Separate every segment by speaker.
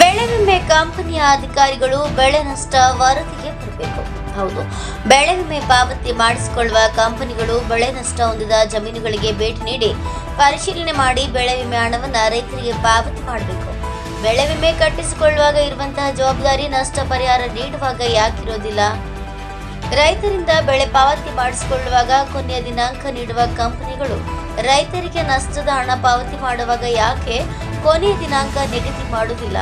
Speaker 1: ಬೆಳೆ ವಿಮೆ ಕಂಪನಿಯ ಅಧಿಕಾರಿಗಳು ಬೆಳೆ ನಷ್ಟ ವರದಿಗೆ ಬರಬೇಕು. ಹೌದು, ಬೆಳೆ ವಿಮೆ ಪಾವತಿ ಮಾಡಿಸಿಕೊಳ್ಳುವ ಕಂಪನಿಗಳು ಬೆಳೆ ನಷ್ಟ ಹೊಂದಿದ ಜಮೀನುಗಳಿಗೆ ಭೇಟಿ ನೀಡಿ ಪರಿಶೀಲನೆ ಮಾಡಿ ಬೆಳೆ ವಿಮೆ ಹಣವನ್ನು ರೈತರಿಗೆ ಪಾವತಿ ಮಾಡಬೇಕು. ಬೆಳೆ ವಿಮೆ ಕಟ್ಟಿಸಿಕೊಳ್ಳುವಾಗ ಇರುವಂತಹ ಜವಾಬ್ದಾರಿ ನಷ್ಟ ಪರಿಹಾರ ನೀಡುವಾಗ ಯಾಕಿರೋದಿಲ್ಲ? ರೈತರಿಂದ ಬೆಳೆ ಪಾವತಿ ಮಾಡಿಸಿಕೊಳ್ಳುವಾಗ ಕೊನೆಯ ದಿನಾಂಕ ನೀಡುವ ಕಂಪನಿಗಳು ರೈತರಿಗೆ ನಷ್ಟದ ಹಣ ಪಾವತಿ ಮಾಡುವಾಗ ಯಾಕೆ ಕೊನೆಯ ದಿನಾಂಕ ನಿಗದಿ ಮಾಡುವುದಿಲ್ಲ?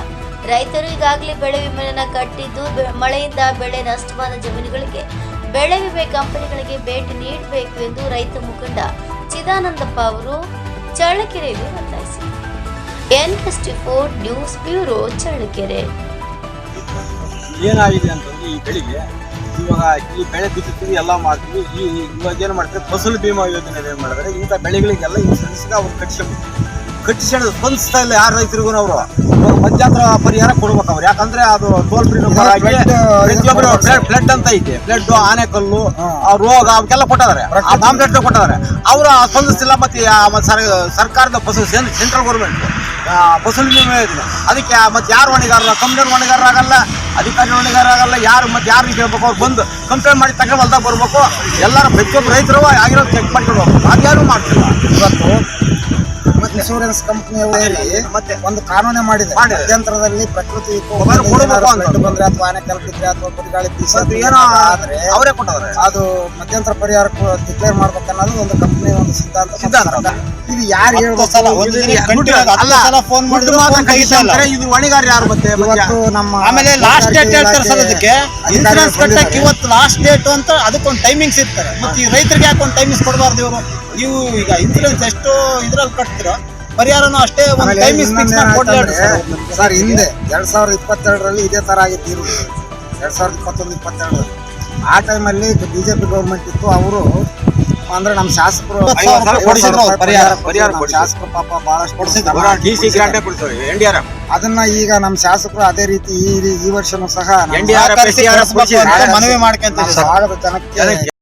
Speaker 1: ರೈತರು ಈಗಾಗಲೇ ಬೆಳೆ ವಿಮೆಯನ್ನು ಕಟ್ಟಿದ್ದು ಮಳೆಯಿಂದ ಬೆಳೆ ನಷ್ಟವಾದ ಜಮೀನುಗಳಿಗೆ ಬೆಳೆ ವಿಮೆ ಕಂಪನಿಗಳಿಗೆ ಭೇಟಿ ನೀಡಬೇಕು ಎಂದು ರೈತ ಮುಖಂಡ ಚಿದಾನಂದಪ್ಪ ಅವರು ಚಳ್ಳಕೆರೆಯಲ್ಲಿ ಒತ್ತಾಯಿಸಿದರು N four news bureau Challakere.
Speaker 2: ಏನಾಗಿದೆ ಅಂತಂದ್ರೆ ಈ ಬೆಳಿಗ್ಗೆ ಇವಾಗ ಈ ಬೆಳೆ ಬಿತ್ತುತ್ತೀವಿ ಎಲ್ಲ ಮಾಡ್ತೀವಿ, ಈ ಇವಾಗ ಏನು ಮಾಡ್ತಾರೆ? ಫಸಲು ಭೀಮಾ ಯೋಜನೆ ಏನು ಮಾಡಿದ್ರೆ ಇಂಥ ಬೆಳೆಗಳಿಗೆಲ್ಲ ಇನ್ಸೂರೆನ್ಸ್ಗೆ ಅವ್ರು ಕಟ್ಟಿಸ್ಬೇಕು ಹೇಳಿದ್ರು ಸ್ಪಂದಿಸ್ತಾ ಇಲ್ಲ ಯಾರು ರೈತರಿಗೂ ಅವರು ಪಂಚಾಯತ್ರ ಪರಿಹಾರ ಕೊಡ್ಬೇಕು ಅವ್ರು ಯಾಕಂದ್ರೆ ಅದು ಟೋಲ್ ಫ್ರೀ ನಂಬರ್ ಆಗಿ ಪ್ರತಿಯೊಬ್ಬರು ಬ್ಲಡ್ ಅಂತ ಐತೆ. ಬ್ಲಡ್ ಆನೆಕಲ್ಲು ಆ ರೋಗ ಅವಕ್ಕೆಲ್ಲ ಕೊಟ್ಟಿದ್ದಾರೆ. ಆ ಪಾಂಪ್ಲೆಟ್ ಕೊಟ್ಟಿದ್ದಾರೆ. ಅವರು ಸ್ಪಂದಿಸ್ತಿಲ್ಲ ಮತ್ತೆ ಸರ್ಕಾರದ ಫಸಲು ಸೆಂಟ್ರಲ್ ಗೌರ್ಮೆಂಟ್ ಫಸಲು ವಿಮೆ ಯೋಜನೆ ಅದಕ್ಕೆ ಮತ್ತೆ ಯಾರು ಹೊಣೆಗಾರಲ್ಲ ಕಂಪ್ಲೇಂಟ್ ಹೊಣೆಗಾರ ಆಗಲ್ಲ ಅಧಿಕಾರಿ ಹೊಣೆಗಾರ ಆಗಲ್ಲ ಯಾರು ಮತ್ತೆ ಯಾರು ಕೇಳ್ಬೇಕು ಅವ್ರು ಬಂದು ಕಂಪ್ಲೇಂಟ್ ಮಾಡಿ ತಕ್ಕ ಹೊಲ್ದಾಗ ಬರ್ಬೇಕು. ಎಲ್ಲರೂ ಪ್ರತಿಯೊಬ್ಬರು ರೈತರು ಆಗಿರೋ ಚೆಕ್ ಮಾಡ್ಕೊಂಡು ಹೋಗ್ಬೇಕು. ಅದ್ಯಾರು ಮಾಡ್ತಿಲ್ಲ?
Speaker 3: ಇವತ್ತು ಇನ್ಶೂರೆನ್ಸ್ ಕಂಪನಿ
Speaker 2: ಮತ್ತೆ
Speaker 3: ಒಂದು ಕಾನೂನೇ ಮಾಡಿದೆ. ಮಧ್ಯಂತರದಲ್ಲಿ ಪ್ರಕೃತಿ ಬಂದ್ರೆ ಅಥವಾ ಆನೆ ಕಲ್ಪಿದ್ರೆ ಅಥವಾ ಬಿರುಗಾಳಿ ಬೀಸ
Speaker 2: ಏನೋ
Speaker 3: ಆದ್ರೆ
Speaker 2: ಅವರೇ ಕೊಟ್ಟವ್ರೆ.
Speaker 3: ಅದು ಮಧ್ಯಂತರ ಪರಿಹಾರ ಡಿಕ್ಲೇರ್ ಮಾಡ್ಬೇಕನ್ನೋದು ಒಂದು ಕಂಪನಿ ಒಂದು ಸಿದ್ಧಾಂತ.
Speaker 2: ಸಿದ್ಧಾಂತ.
Speaker 3: ಇದು ಯಾರು ಹೇಳ್ಬೇಕು?
Speaker 4: ಒಂದು
Speaker 2: ಇದು
Speaker 4: ದಿನ
Speaker 2: ಯಾರು
Speaker 4: continue ಆಗಿ ಹತ್ತು
Speaker 2: ಅಲ್ಲ,
Speaker 4: ಸಲ ಫೋನ್ ಮಾಡಿದ್ರು
Speaker 2: ಇದು ಹೊಣೆಗಾರ ಯಾರು ಮತ್ತೆ
Speaker 3: ಇವತ್ತು ನಮ್ಮ
Speaker 4: ಆಮೇಲೆ ಲಾಸ್ಟ್ ಡೇಟ್ ಹೇಳ್ತಾರೆ ಸರ್ ಅದಕ್ಕೆ ಇನ್ಸೂರೆನ್ಸ್ ಕಟ್ಟಕ್ಕೆ ಇವತ್ತು ಲಾಸ್ಟ್ ಡೇಟ್ ಅಂತ ಅದಕ್ಕೊಂದು ಟೈಮಿಂಗ್ಸ್ ಇರ್ತಾರೆ. ಮತ್ತೆ ಈ ರೈತರಿಗೆ ಯಾಕೊಂದು ಟೈಮಿಂಗ್ಸ್ ಕೊಡಬಾರ್ದು ಇವರು? ನೀವು ಈಗ ಇನ್ಸೂರೆನ್ಸ್ ಎಷ್ಟು ಇದ್ರಲ್ಲಿ ಕಟ್ತೀರೋ ಪರಿಹಾರನೂ ಅಷ್ಟೇ ಒಂದು ಟೈಮ್ ಸರ್.
Speaker 3: ಹಿಂದೆ ಎರಡ್ ಸಾವಿರದ ಇಪ್ಪತ್ತೆರಡರಲ್ಲಿ ಇದೇ ತರ ಆಗಿತ್ತು ಇರು ಎರಡ್ ಸಾವಿರದ ಇಪ್ಪತ್ತೊಂದು ಇಪ್ಪತ್ತೆರಡರಲ್ಲಿ ಆ ಟೈಮಲ್ಲಿ ಬಿಜೆಪಿ ಗೌರ್ಮೆಂಟ್ ಇತ್ತು ಅವರು ಅಂದ್ರೆ ನಮ್ಮ ಶಾಸಕರು
Speaker 4: ಐವತ್ತು ಸಾವಿರ
Speaker 3: ಐವತ್ತು
Speaker 4: ಕೊಡಿಸಿದ್ರು
Speaker 3: ಸಾವಿರ
Speaker 4: ಪರಿಹಾರ,
Speaker 2: ಪರಿಹಾರ
Speaker 3: ನಮ್ಮ
Speaker 2: ಕೊಡಿಸಿದ್ರು.
Speaker 3: ಶಾಸಕರು ಪಾಪ ಬಹಳಷ್ಟು
Speaker 4: ಕೊಡಿಸಿದ್ರು.
Speaker 3: ಶ್ರಮ
Speaker 2: ಡಿ ಸಿ ಗ್ರಾಂಟೇ ಕೊಡ್ತಾರೆ ಎನ್ ಡಿ ಆರ್ ಎಫ್.
Speaker 3: ಅದನ್ನ ಈಗ ನಮ್ಮ ಶಾಸಕರು ಅದೇ ರೀತಿ ಈ ಈ ವರ್ಷನೂ ಸಹ ನಮ್ಮ
Speaker 2: NDRF
Speaker 4: ಸಹಕರಿಸಿ
Speaker 2: SDRF
Speaker 4: ಕೊಡಿಸ್ಬೇಕು ಮನವಿ
Speaker 3: ಮಾಡ್ಕೊಂತ
Speaker 2: ಜನಕ್ಕೆ